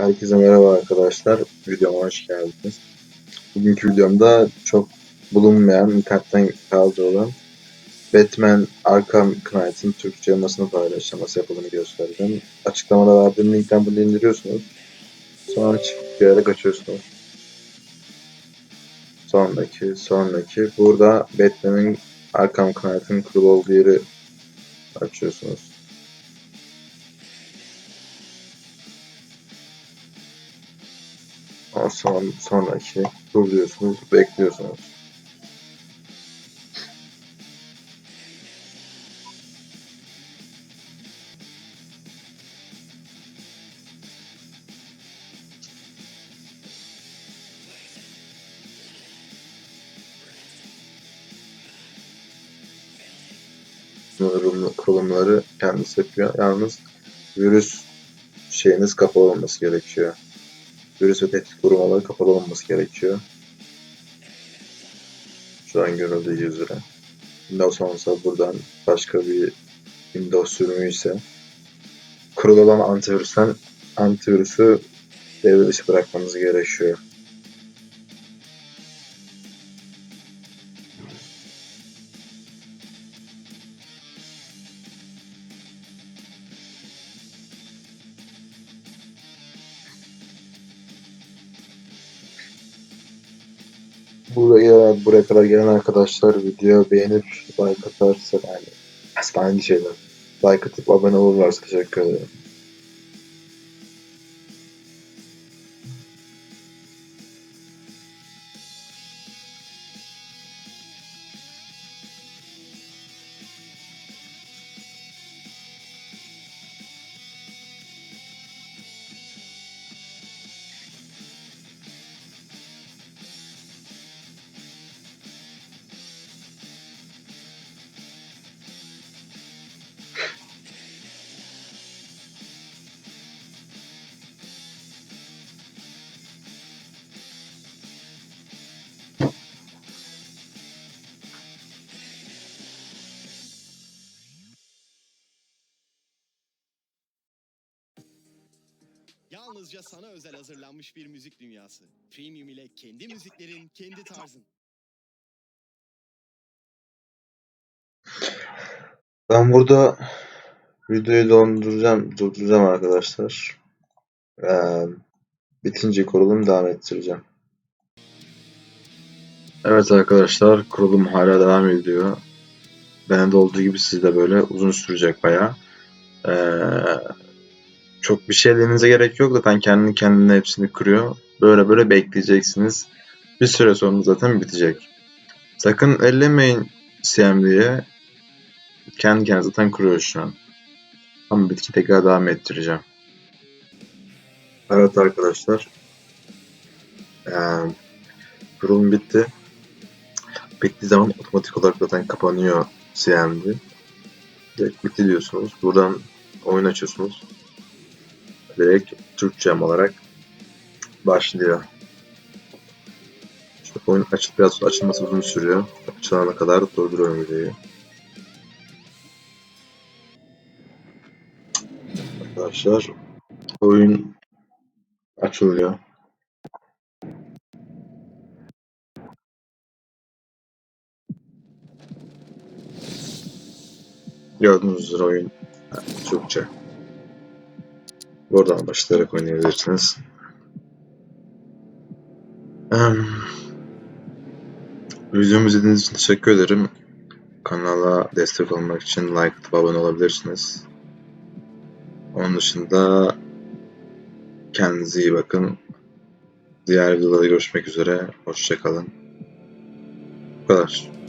Herkese merhaba arkadaşlar. Videoma hoş geldiniz. Bugünkü videomda çok bulunmayan, internetten kaldırılan Batman Arkham Knight'ın Türkçe yamasını paylaşacağım. Nasıl yapıldığını göstereceğim. Açıklamada verdiğim linkten bunu indiriyorsunuz. Sonra çıkıp bir yere kaçıyorsunuz. Sonraki, sonraki. Burada Batman'in Arkham Knight'ın kurulu olduğu yeri açıyorsunuz. Son, sonraki duruyorsunuz, bekliyorsunuz. Kurulumları kendisi yapıyor. Yalnız virüs şeyiniz kapalı olması gerekiyor virüs ve tehdit korumaları kapalı olması gerekiyor. Şu an görüldüğü üzere. Windows olsa buradan başka bir Windows sürümü ise kurulu olan antivirüsten antivirüsü devre dışı bırakmanız gerekiyor. Buraya, buraya kadar gelen arkadaşlar video beğenip like atarsa yani aynı şeyler. Like atıp abone olurlarsa teşekkür ederim. Yalnızca sana özel hazırlanmış bir müzik dünyası. Premium ile kendi müziklerin, kendi tarzın. Ben burada videoyu donduracağım, durduracağım arkadaşlar. Ee, bitince kurulum devam ettireceğim. Evet arkadaşlar kurulum hala devam ediyor. Benim de olduğu gibi sizde böyle uzun sürecek bayağı. Ee, çok bir şey elinize gerek yok zaten kendi kendine hepsini kuruyor. Böyle böyle bekleyeceksiniz. Bir süre sonra zaten bitecek. Sakın ellemeyin CMD'ye. Kendi kendine zaten kuruyor şu an. Ama bitki tekrar devam ettireceğim. Evet arkadaşlar. Ee, kurulum bitti. Bittiği zaman otomatik olarak zaten kapanıyor CMD. Direkt bitti diyorsunuz. Buradan oyun açıyorsunuz. Direkt Türkçem olarak başlıyor. İşte oyun açıp biraz açılması uzun sürüyor. Açılana kadar durduruyorum videoyu. Arkadaşlar oyun açılıyor. Gördüğünüz üzere oyun Türkçe. Buradan başlayarak oynayabilirsiniz. Um, videomu izlediğiniz için teşekkür ederim. Kanala destek olmak için like atıp abone olabilirsiniz. Onun dışında kendinize iyi bakın. Diğer videolarda görüşmek üzere. Hoşçakalın. Bu kadar.